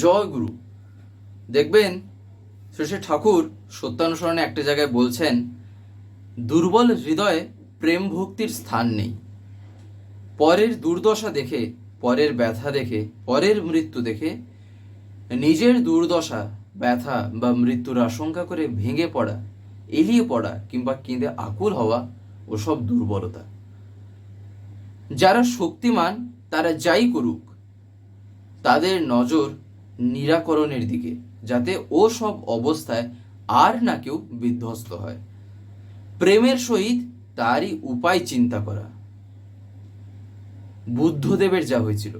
জয় গুরু। দেখবেন শ্রী ঠাকুর সত্যানুসরণে একটা জায়গায় বলছেন, দুর্বল হৃদয়ে প্রেম ভক্তির স্থান নেই। পরের দুর্দশা দেখে, পরের ব্যথা দেখে, পরের মৃত্যু দেখে নিজের দুর্দশা, ব্যথা বা মৃত্যুর আশঙ্কা করে ভেঙে পড়া, এলিয়ে পড়া কিংবা কেঁদে আকুল হওয়া ওসব দুর্বলতা। যারা শক্তিমান, তারা যাই করুক, তাদের নজর নিরাকরণের দিকে, যাতে ও সব অবস্থায় আর না কেউ বিধ্বস্ত হয়। প্রেমের সহিত তারই উপায় চিন্তা করা। বুদ্ধদেবের যা হয়েছিল।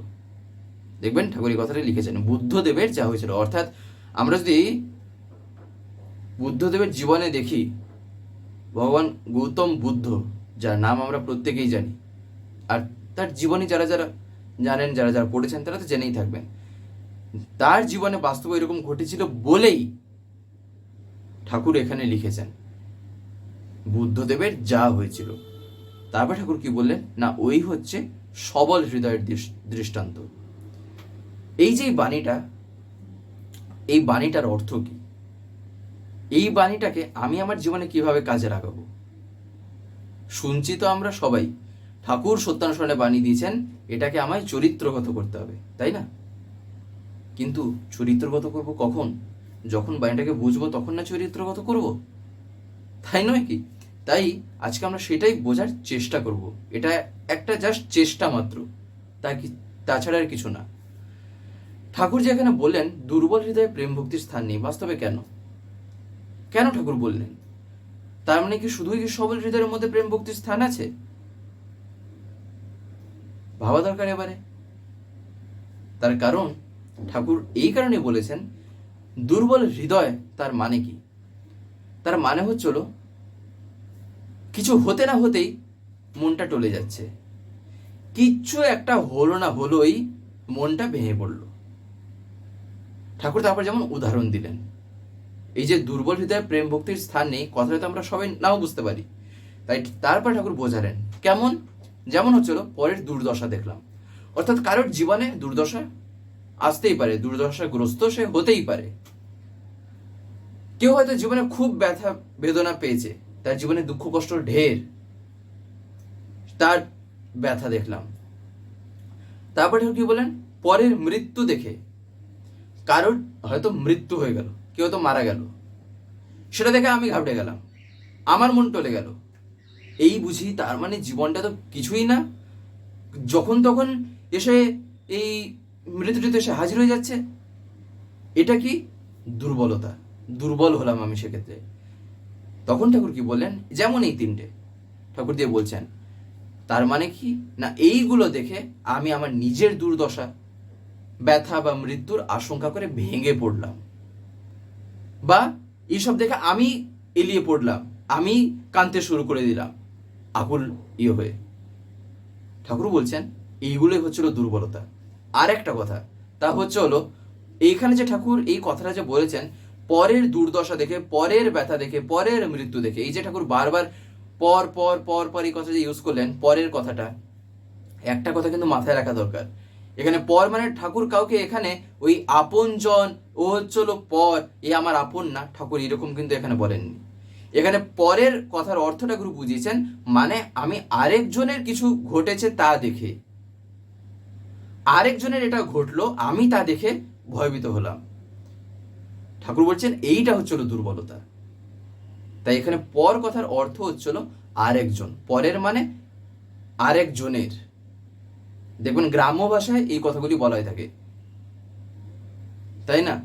দেখবেন ঠাকুর এই কথাটা লিখেছেন, বুদ্ধদেবের যা হয়েছিল। অর্থাৎ আমরা যদি বুদ্ধদেবের জীবনে দেখি, ভগবান গৌতম বুদ্ধ, যার নাম আমরা প্রত্যেকেই জানি, আর তার জীবনী যারা যারা জানেন, যারা যারা পড়েছেন, তারা তো জেনেই থাকবেন। তার জীবনে বাস্তব এরকম ঘটেছিল বলেই ঠাকুর এখানে লিখেছেন। বুদ্ধদেবের যা হয়েছিল। তারপর ঠাকুর কি বললেন? না, ওই হচ্ছে সবল হৃদয়ের দৃষ্টান্ত। এই যে বাণীটা, এই বাণীটার অর্থ কি? এই বাণীটাকে আমি আমার জীবনে কীভাবে কাজে লাগাবো? শুনছি তো আমরা সবাই। ঠাকুর সত্যানুসরণে বাণী দিয়েছেন, এটাকে আমায় চরিত্রগত করতে হবে, তাই না? কিন্তু চরিত্রগত করব কখন? যখন বাণীটাকে বুঝব তখন না চরিত্রগত করব? তাই নয় কি? তাই আজকে আমরা সেটাই বোঝার চেষ্টা করব। এটা একটা জাস্ট চেষ্টা মাত্র। তা কি তাছাড়া আর কিছু না। ঠাকুর যেখানে বললেন, দুর্বল হৃদয়ে প্রেম ভক্তির স্থান নেই। বাস্তবে কেন? কেন ঠাকুর বললেন? তার মানে কি শুধুই কি সবল হৃদয়ের মধ্যে প্রেম ভক্তির স্থান আছে? ভাবা দরকার এবারে। তার কারণ ঠাকুর এই কারণে বলেছেন, দুর্বল হৃদয় তার মানে কি? তার মানে হচ্ছিল কিছু হতে না হতেই মনটা টলে যাচ্ছে। কিচ্ছু একটা হলো না হলোই মনটা ভেঙে পড়ল। ঠাকুর তারপর যেমন উদাহরণ দিলেন, এই যে দুর্বল হৃদয়ে প্রেম ভক্তির স্থান নেই, কথাটা তো আমরা সবাই নাও বুঝতে পারি। তাই তারপর ঠাকুর বোঝালেন, কেমন? যেমন হচ্ছিল পরের দুর্দশা দেখলাম। অর্থাৎ কারোর জীবনে দুর্দশা আসতেই পারে দুর্দশাগ্রস্ত সে হতেই পারে। কেউ হয়তো জীবনে খুব ব্যথা, বেদনা পেয়েছে, তার জীবনে দুঃখ, কষ্ট ঢের। তার ব্যথা দেখলাম। তারপরে কি বলেন পরের মৃত্যু দেখে। কারোর হয়তো মৃত্যু হয়ে গেল, কেউ তো মারা গেল। সেটা দেখে আমি ঘাবড়ে গেলাম। আমার মন টলে গেল। এই বুঝি তার মানে জীবনটা তো কিছুই না। যখন তখন এসে এই মৃত্যুটিতে এসে হাজির হয়ে যাচ্ছে। এটা কি দুর্বলতা? দুর্বল হলাম আমি সেক্ষেত্রে। তখন ঠাকুর কি বললেন? যেমন এই তিনটে। ঠাকুর দিয়ে বলছেন, তার মানে কি? না, এইগুলো দেখে আমি আমার নিজের দুর্দশা, ব্যথা বা মৃত্যুর আশঙ্কা করে ভেঙে পড়লাম। বা এইসব দেখে আমি এলিয়ে পড়লাম, আমি কাঁদতে শুরু করে দিলাম, আকুল ইয়ে হয়ে। ঠাকুর বলছেন, এইগুলোই হচ্ছিল দুর্বলতা। আর একটা কথা, তা হচ্ছে হলো, এইখানে যে ঠাকুর এই কথাটা যে বলেছেন, পরের দুর্দশা দেখে, পরের ব্যথা দেখে, পরের মৃত্যু দেখে, এই যে ঠাকুর বারবার পর পর পর পর এই কথা যে ইউজ করলেন, পরের কথাটা, একটা কথা কিন্তু মাথায় রাখা দরকার। এখানে পর মানে ঠাকুর কাউকে এখানে ওই আপনজন, ও হচ্ছে হলো পর, এ আমার আপন না, ঠাকুর এরকম কিন্তু এখানে বলেননি। এখানে পরের কথার অর্থটা ঠাকুর বুঝিয়েছেন মানে আমি আরেকজনের কিছু ঘটেছে তা দেখে। আরেকজনের এটা ঘটলো, আমি তা দেখে ভয়ভীত হলাম। ঠাকুর বলছেন, এইটা হচ্ছিল দুর্বলতা। তাই এখানে পর কথার অর্থ হচ্ছিল আরেকজন। পরের মানে আরেকজনের। দেখবেন গ্রাম্য ভাষায় এই কথাগুলি বলা হয়ে থাকে। তাই না?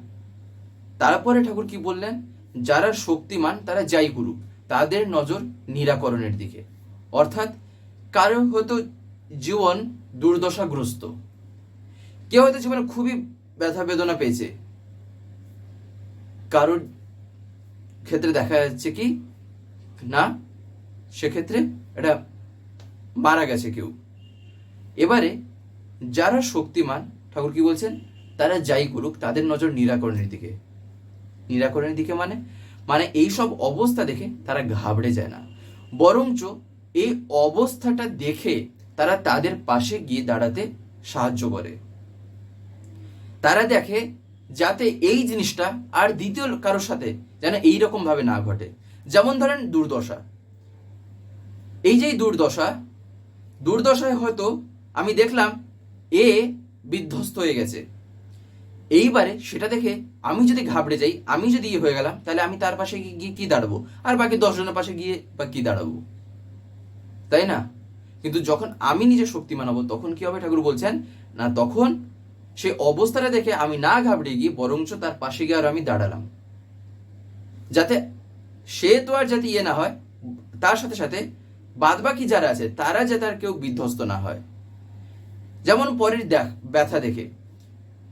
তারপরে ঠাকুর কি বললেন? যারা শক্তিমান, তারা যাই করুক, তাদের নজর নিরাকরণের দিকে। অর্থাৎ, কারও হয়তো জীবন দুর্দশাগ্রস্ত। কেউ হয়তো জীবনে খুবই ব্যথা বেদনা পেয়েছে। কারোর ক্ষেত্রে দেখা যাচ্ছে কি? না, সেক্ষেত্রে এটা মারা গেছে কেউ। এবারে যারা শক্তিমান, ঠাকুর কি বলছেন? তারা যাই করুক, তাদের নজর নিরাকরণের দিকে। নিরাকরণের দিকে মানে? মানে এই সব অবস্থা দেখে তারা ঘাবড়ে যায় না। বরঞ্চ এই অবস্থাটা দেখে তারা তাদের পাশে গিয়ে দাঁড়াতে সাহায্য করে। তারা দেখে যাতে এই জিনিসটা আর দ্বিতীয় কারোর সাথে যেন এইরকম ভাবে না ঘটে। যেমন ধরেন দুর্দশা। এই যে দুর্দশা, দুর্দশায় হয়তো আমি দেখলাম এ বিধ্বস্ত হয়ে গেছে। এইবারে সেটা দেখে আমি যদি ঘাবড়ে যাই, আমি যদি ইয়ে হয়ে গেলাম, তাহলে আমি তার পাশে গিয়ে কি দাঁড়াবো? আর বাকি দশজনের পাশে গিয়ে বা কি দাঁড়াবো? তাই না? কিন্তু যখন আমি নিজে শক্তিমান হব, তখন কি হবে? ঠাকুর বলছেন, না, তখন সে অবস্থাটা দেখে আমি না ঘাবড়ে গিয়ে বরঞ্চ তার পাশে গিয়ে আর আমি দাঁড়ালাম। যাতে সে তো আর যাতে ইয়ে না হয়, তার সাথে সাথে বাদ বাকি যারা আছে, তারা যাতে আর কেউ বিধ্বস্ত না হয়। যেমন পরের দেখ, ব্যথা দেখে।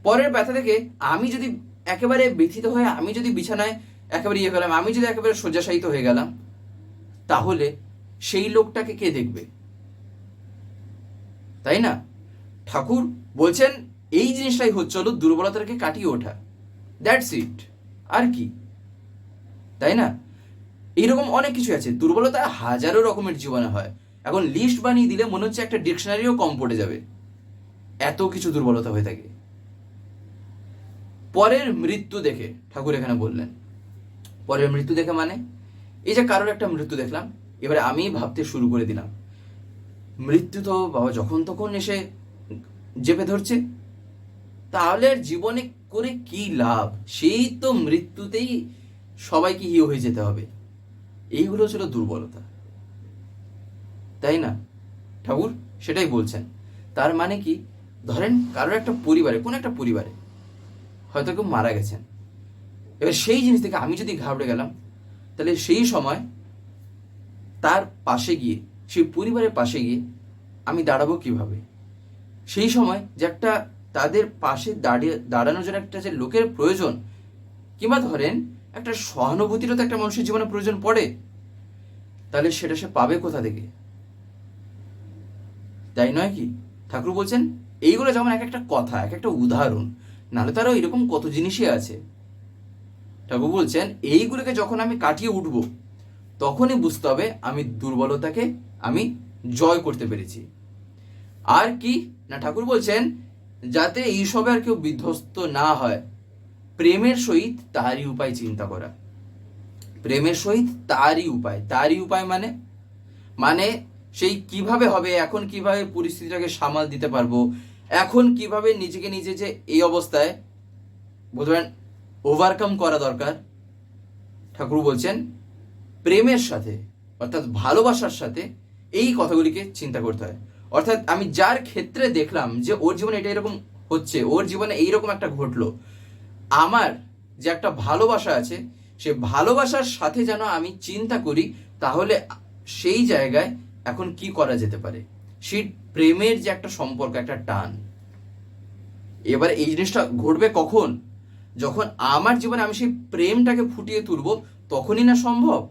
পরের ব্যথা দেখে আমি যদি একেবারে ব্যথিত হয়ে, আমি যদি বিছানায় একেবারে ইয়ে গেলাম আমি যদি একেবারে শয্যাশায়িত হয়ে গেলাম, তাহলে সেই লোকটাকে কে দেখবে? তাই না? ঠাকুর বলছেন এই জিনিসটাই হচ্ছে হলো দুর্বলতাকে কাটিয়ে ওঠা। দ্যাটস ইট আর কি? তাই না? এইরকম অনেক কিছু আছে। দুর্বলতা হাজারো রকমের জীবনে হয়। এখন লিস্ট বানিয়ে দিলে মনে হচ্ছে একটা ডিকশনারিও কম পড়ে যাবে। এত কিছু দুর্বলতা হয়ে থাকে। পরের মৃত্যু দেখে, ঠাকুর এখানে বললেন। পরের মৃত্যু দেখে মানে? এই যে কারোর একটা মৃত্যু দেখলাম, এবারে আমি ভাবতে শুরু করে দিলাম। মৃত্যু তো বাবা যখন তখন এসে জেপে ধরছে। তাহলে জীবনে করে কি লাভ? সেই তো মৃত্যুতেই সবাইকে হিও হয়ে যেতে হবে। এইগুলো ছিল দুর্বলতা। তাই না? ঠাকুর, সেটাই বলছেন। তার মানে কি? ধরেন কারোর একটা পরিবারে, কোন একটা পরিবারে হয়তো কেউ মারা গেছেন। এবার সেই জিনিস থেকে আমি যদি ঘাবড়ে গেলাম, তাহলে সেই সময় তার পাশে গিয়ে, সেই পরিবারের পাশে গিয়ে আমি দাঁড়াবো কীভাবে? সেই সময় যে একটা তাদের পাশে দাঁড়িয়ে, দাঁড়ানোর জন্য একটা যে লোকের প্রয়োজন, কিংবা ধরেন একটা সহানুভূতিরও তো একটা মানুষের জীবনে প্রয়োজন পড়ে, তাহলে সেটা সে পাবে কোথা থেকে? তাই নয় কি? ঠাকুর বলছেন, এইগুলো যেমন এক একটা কথা, এক একটা উদাহরণ, নাহলে তারও এরকম কত জিনিসই আছে। ঠাকুর বলছেন, এইগুলোকে যখন আমি কাটিয়ে উঠবো, তখনই বুঝতে হবে আমি দুর্বলতাকে আমি জয় করতে পেরেছি। আর কি? না, ঠাকুর বলছেন যাতে এইসবে আর কেউ বিধ্বস্ত না হয়। প্রেমের সহিত তারই উপায় চিন্তা করা। প্রেমের সহিত তারই উপায়। তারই উপায় মানে? মানে সেই কীভাবে হবে, এখন কীভাবে পরিস্থিতিটাকে সামাল দিতে পারব, এখন কীভাবে নিজেকে নিজে যে এই অবস্থায় বোধহয় ওভারকাম করা দরকার। ঠাকুর বলছেন, প্রেমের সাথে, অর্থাৎ ভালোবাসার সাথে এই কথাগুলিকে চিন্তা করতে হয়। অর্থাৎ আমি যার ক্ষেত্রে দেখলাম যে ওর জীবনে এটা এরকম হচ্ছে, ওর জীবনে এইরকম একটা ঘটলো, আমার যে একটা ভালোবাসা আছে, সে ভালোবাসার সাথে যেন আমি চিন্তা করি, তাহলে সেই জায়গায় এখন কি করা যেতে পারে? সেই প্রেমের যে একটা সম্পর্ক, একটা টান। এবার এই জিনিসটা ঘটবে কখন? যখন আমার জীবনে আমি সেই প্রেমটাকে ফুটিয়ে তুলবো, তখনই না সম্ভব?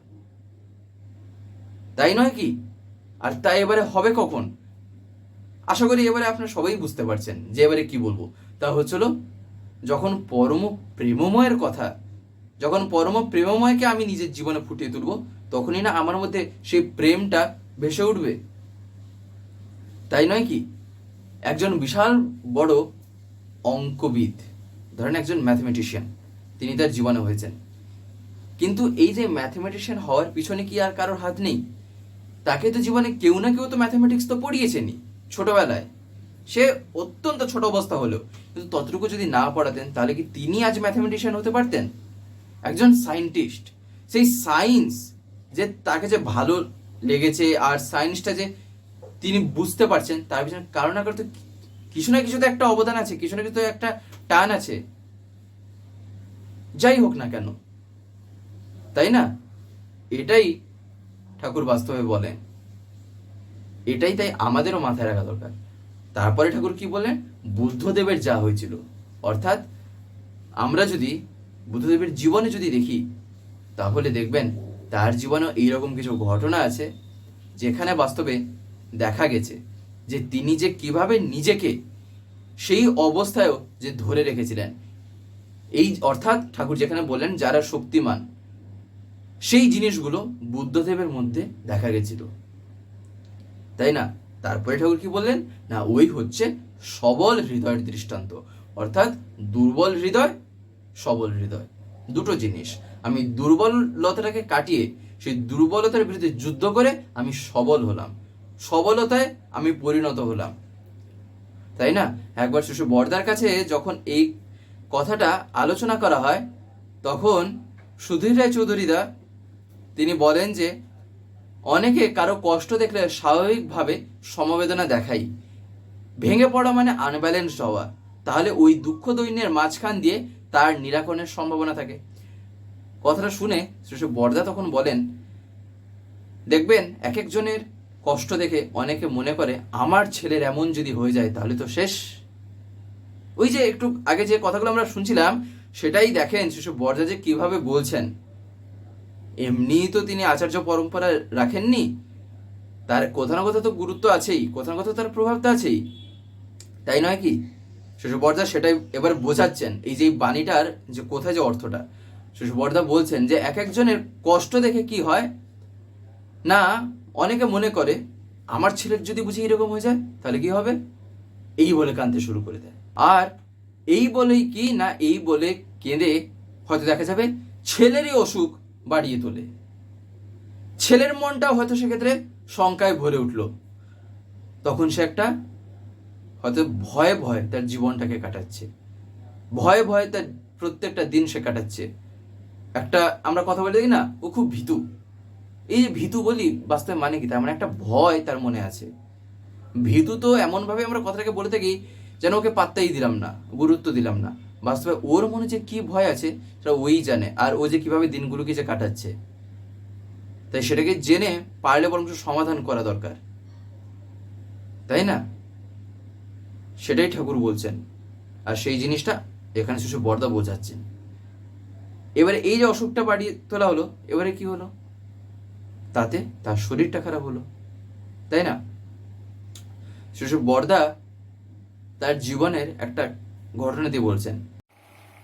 তাই নয় কি? আর তাই এবারে হবে কখন? আশা করি এবারে আপনারা সবাই বুঝতে পারছেন যে এবারে কি বলব। তা হচ্ছিল যখন পরম প্রেমময়ের কথা, যখন পরম প্রেমময়কে আমি নিজের জীবনে ফুটিয়ে তুলব, তখনই না আমার মধ্যে সেই প্রেমটা ভেসে উঠবে। তাই নয় কি? একজন বিশাল বড় অঙ্কবিদ, ধরেন একজন ম্যাথমেটিশিয়ান, তিনি তার জীবনে হয়েছেন। কিন্তু এই যে ম্যাথমেটিশিয়ান হওয়ার পিছনে কি আর কারোর হাত নেই? তাকে তো জীবনে কেউ না কেউ তো ম্যাথমেটিক্স তো পড়িয়েছেনই। ছোটবেলায়। সে অত্যন্ত ছোট অবস্থা হলেও, কিন্তু ততটুকু যদি না পড়াতেন, তাহলে কি তিনি আজ ম্যাথমেটিশিয়ান হতে পারতেন? একজন সায়েন্টিস্ট সেই সায়েন্স যে তাকে যে ভালো লেগেছে, আর সায়েন্সটা যে তিনি বুঝতে পারছেন, তার পিছনে কারও না তো কিছু না কিছু তো একটা অবদান আছে, কিছু না কিছু একটা টান আছে। যাই হোক না কেন, তাই না? এটাই ঠাকুর বাস্তবে বলেন। এটাই তাই আমাদেরও মাথায় রাখা দরকার। তারপরে ঠাকুর কি বলেন বুদ্ধদেবের যা হয়েছিল। অর্থাৎ আমরা যদি বুদ্ধদেবের জীবনে যদি দেখি, তাহলে দেখবেন তার জীবনেও এইরকম কিছু ঘটনা আছে, যেখানে বাস্তবে দেখা গেছে যে তিনি যে কীভাবে নিজেকে সেই অবস্থায়ও যে ধরে রেখেছিলেন। এই অর্থাৎ ঠাকুর যেখানে বললেন, যারা শক্তিমান, সেই জিনিসগুলো বুদ্ধদেবের মধ্যে দেখা গেছিল। তাই না? তারপরে ঠাকুর কি বললেন? না, ওই হচ্ছে সবল হৃদয়ের দৃষ্টান্ত। অর্থাৎ দুর্বল হৃদয়, সবল হৃদয়। দুটো জিনিস। আমি দুর্বলতাটাকে কাটিয়ে, সেই দুর্বলতার বিরুদ্ধে যুদ্ধ করে আমি সবল হলাম। সবলতায় আমি পরিণত হলাম। তাই না? একবার শিশু বর্দার কাছে যখন এই কথাটা আলোচনা করা হয়, তখন সুধীর রায় চৌধুরীদা তিনি বলেন যে অনেকে কারও কষ্ট দেখলে স্বাভাবিকভাবে সমবেদনা দেখাই। ভেঙে পড়া মানে আনব্যালেন্সড হওয়া। তাহলে ওই দুঃখ দৈন্যের মাঝখান দিয়ে তার নিরাকরণের সম্ভাবনা থাকে। কথাটা শুনে শিশু বর্দা তখন বলেন, দেখবেন এক একজনের কষ্ট দেখে অনেকে মনে করে, আমার ছেলের এমন যদি হয়ে যায়, তাহলে তো শেষ। ওই যে একটু আগে যে কথাগুলো আমরা শুনছিলাম, সেটাই দেখেন শিশু বর্দা যে কীভাবে বলছেন। এমনি তো তিনি আচার্য পরম্পরা রাখেননি। তার কোথাও না কোথাও তো গুরুত্ব আছেই কোথাও না কোথাও তার প্রভাব তো আছেই। তাই নয় কি? শিশু বর্দা সেটাই এবার বোঝাচ্ছেন, এই যে বাণীটার যে কোথায় যে অর্থটা। শিশু বর্দা বলছেন যে এক একজনের কষ্ট দেখে কি হয়? না, অনেকে মনে করে, আমার ছেলের যদি বুঝি এরকম হয়ে যায়, তাহলে কি হবে? এই বলে কাঁদতে শুরু করে দেয়। আর এই বলেই কি না এই বলে কেঁদে হয়তো দেখা যাবে ছেলেরই অসুখ বাড়িয়ে তোলে। ছেলের মনটাও হয়তো সেক্ষেত্রে শঙ্কায় ভরে উঠল। তখন সে একটা হয়তো ভয়ে ভয়ে তার জীবনটাকে কাটাচ্ছে। ভয়ে ভয়ে তার প্রত্যেকটা দিন সে কাটাচ্ছে। একটা আমরা কথা বলে না, ও খুব ভীতু। এই যে ভীতু বলি বাস্তবে মানে কি? তার মানে একটা ভয় তার মনে আছে। ভীতু তো এমনভাবে আমরা কথাটাকে বলে থাকি যেন ওকে পাত্তাই দিলাম না, গুরুত্ব দিলাম না। বাস্তবে ওর মনে যে কি ভয় আছে, সেটা ওই জানে। আর ও যে কীভাবে দিনগুলোকে যে কাটাচ্ছে। তাই সেটাকে জেনে পারলে বরং সমাধান করা দরকার। তাই না? সেটাই ঠাকুর বলছেন। আর সেই জিনিসটা এখানে শিশু বর্দা বোঝাচ্ছেন। এবারে এই যে অসুখটা বাড়িয়ে তোলা হলো, এবারে কি হলো? তাতে তার শরীরটা খারাপ হলো। তাই না? শিশু বর্দা তার জীবনের একটা ঘটনা দিয়ে বলছেন।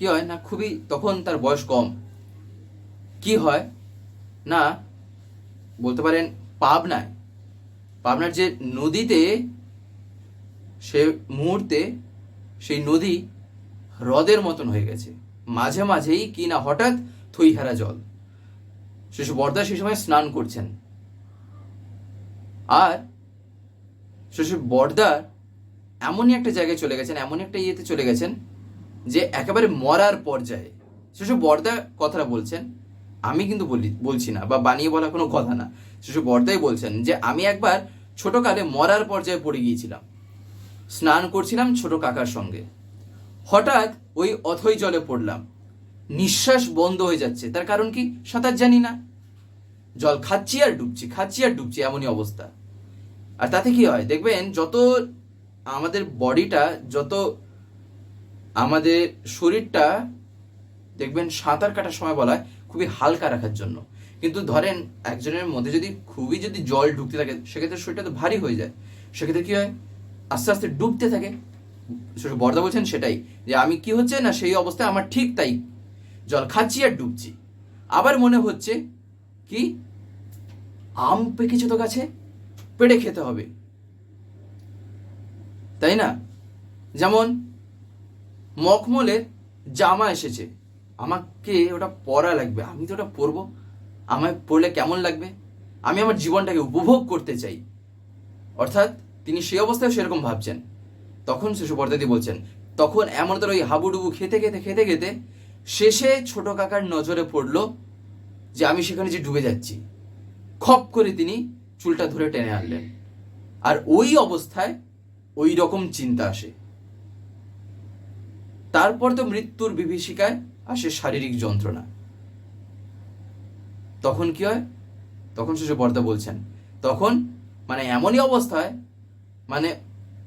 কি হয়? না, খুবই তখন তার বয়স কম। কি হয়? না, বলতে পারেন পাবনায়। পাবনার যে নদীতে সে মুহূর্তে সেই নদী হ্রদের মতন হয়ে গেছে। মাঝে মাঝেই কি না হঠাৎ থইহারা জল। শিশু বর্দা সেই সময় স্নান করছেন। আর শিশু বর্দার এমনই একটা জায়গায় চলে গেছেন এমন একটা ইয়েতে চলে গেছেন যে একেবারে মরার পর্যায়ে, শিশু বর্দা কথাটা বলছেন, আমি কিন্তু বলি, বলছি না বা বানিয়ে বলা কোনো কথা না। শিশু বর্দাই বলছেন যে, আমি একবার ছোটকালে মরার পর্যায়ে পড়ে গিয়েছিলাম। স্নান করছিলাম ছোট কাকার সঙ্গে। হঠাৎ ওই অথই জলে পড়লাম। নিঃশ্বাস বন্ধ হয়ে যাচ্ছে। তার কারণ কি? সাঁতার জানি না। জল খাচ্ছি আর ডুবছি, খাচ্ছি আর ডুবছি, এমনই অবস্থা। আর তাতে কি হয়? দেখবেন যত আমাদের বডিটা, যত আমাদের শরীরটা, দেখবেন সাঁতার কাটার সময় বলা হয়, খুবই হালকা রাখার জন্য। কিন্তু ধরেন, একজনের মধ্যে যদি খুবই যদি জল ঢুকতে থাকে, সেক্ষেত্রে শরীরটা তো ভারী হয়ে যায়। সেক্ষেত্রে কি হয়? আস্তে আস্তে ডুবতে থাকে। বর্দা বলছেন সেটাই, যে আমি কি হচ্ছে না সেই অবস্থায় আমার ঠিক তাই জল খাচ্ছি আর ডুবছি। আবার মনে হচ্ছে কি? আম পেকেছে তো গাছে, পেড়ে খেতে হবে। তাই না? যেমন মখমলের জামা এসেছে। আমাকে ওটা পরা লাগবে। আমি তো ওটা পরবো। আমায় পরলে কেমন লাগবে? আমি আমার জীবনটাকে উপভোগ করতে চাই। অর্থাৎ তিনি সেই অবস্থায় সেরকম ভাবছেন। তখন শিশু পর্দাদি বলছেন, তখন এমন তোর ওই হাবুডুবু খেতে খেতে খেতে খেতে শেষে ছোট কাকার নজরে পড়ল যে আমি সেখানে যে ডুবে যাচ্ছি। খপ করে তিনি চুলটা ধরে টেনে আনলেন। আর ওই অবস্থায় ওই রকম চিন্তা আসে। তারপর তো মৃত্যুর বিভীষিকায় আসে শারীরিক যন্ত্রণা। তখন কি হয়? তখন শেষে বর্দা বলছেন, তখন মানে এমনই অবস্থায় মানে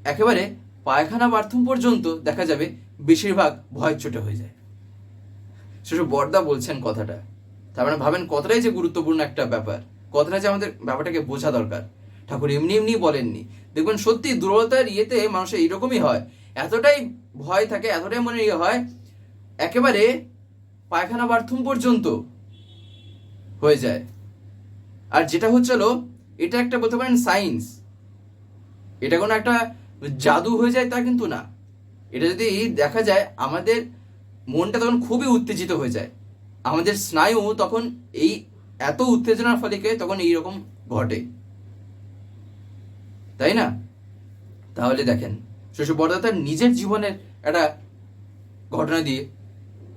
একেবারে পায়খানা বাথরুম পর্যন্ত দেখা যাবে বেশিরভাগ ভয় চোটে হয়ে যায়। শেষে বর্দা বলছেন কথাটা। তার মানে ভাবেন কতটাই যে গুরুত্বপূর্ণ একটা ব্যাপার, কতটা যে আমাদের ব্যাপারটাকে বোঝা দরকার। ঠাকুর এমনি এমনি বলেননি। দেখবেন সত্যি দুর্বলতার ইয়েতে মানুষের এইরকমই হয় এতটাই ভয় থাকে, এতটাই মনে ইয়ে হয়, একেবারে পায়খানা বাথরুম পর্যন্ত হয়ে যায়। আর যেটা হচ্ছিল এটা একটা বলতে পারেন সায়েন্স এটা কোনো একটা জাদু হয়ে যায় তা কিন্তু না। এটা যদি দেখা যায়, আমাদের মনটা তখন খুবই উত্তেজিত হয়ে যায়। আমাদের স্নায়ু তখন এই এত উত্তেজনার ফলে তখন এইরকম ঘটে। তাই না? তাহলে দেখেন শশী বর্দা তার নিজের জীবনের একটা ঘটনা দিয়ে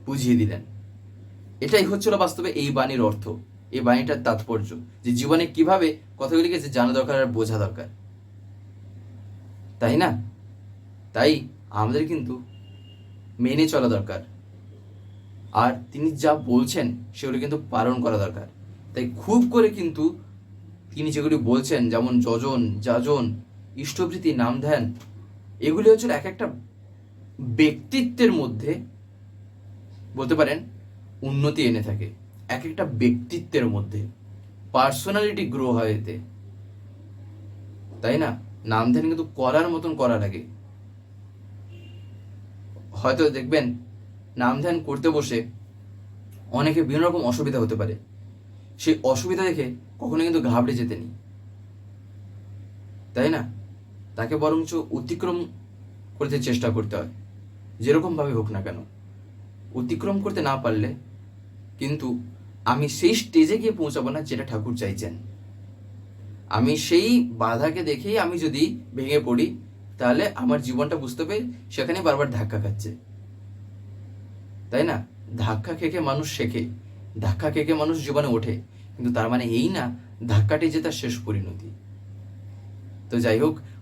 বুঝিয়ে দিলেন। এটাই হচ্ছিল বাস্তবে এই বাণীর অর্থ। এই বাণীটার তাৎপর্য যে জীবনে কীভাবে কথাগুলিকে যে জানা দরকার আর বোঝা দরকার। তাই না? তাই আমাদের কিন্তু মেনে চলা দরকার। আর তিনি যা বলছেন সেগুলো কিন্তু পালন করা দরকার। তাই খুব করে কিন্তু তিনি যেগুলি বলছেন, যেমন যজন, যাজন ইষ্টভৃতি নাম ধ্যান এগুলি হচ্ছে এক একটা ব্যক্তিত্বের মধ্যে, বলতে পারেন, উন্নতি এনে থাকে। এক একটা ব্যক্তিত্বের মধ্যে। পার্সোনালিটি গ্রো হয় এতে। তাই না? নাম ধ্যান কিন্তু করার মতন করা লাগে। হয়তো দেখবেন, নাম ধ্যান করতে বসে অনেকে বিভিন্ন রকম অসুবিধা হতে পারে। সেই অসুবিধা দেখে কখনো কিন্তু ঘাবড়ে যেতে যেতেনি তাই না? তাকে বরঞ্চ অতিক্রম করতে চেষ্টা করতে হয়। যেরকমভাবে হোক না কেন। অতিক্রম করতে না পারলে কিন্তু আমি সেই স্টেজে গিয়ে পৌঁছাবো না যেটা ঠাকুর চাইছেন। আমি সেই বাধাকে দেখেই আমি যদি ভেঙে পড়ি, তাহলে আমার জীবনটা বুঝতে পেরে সেখানে বারবার ধাক্কা খাচ্ছে। তাই না? ধাক্কা খেকে মানুষ শেখে। ধাক্কা খেকে মানুষ জীবনে ওঠে। কিন্তু তার মানে এই না, ধাক্কাটি যে তার শেষ পরিণতি। তো যাই হোক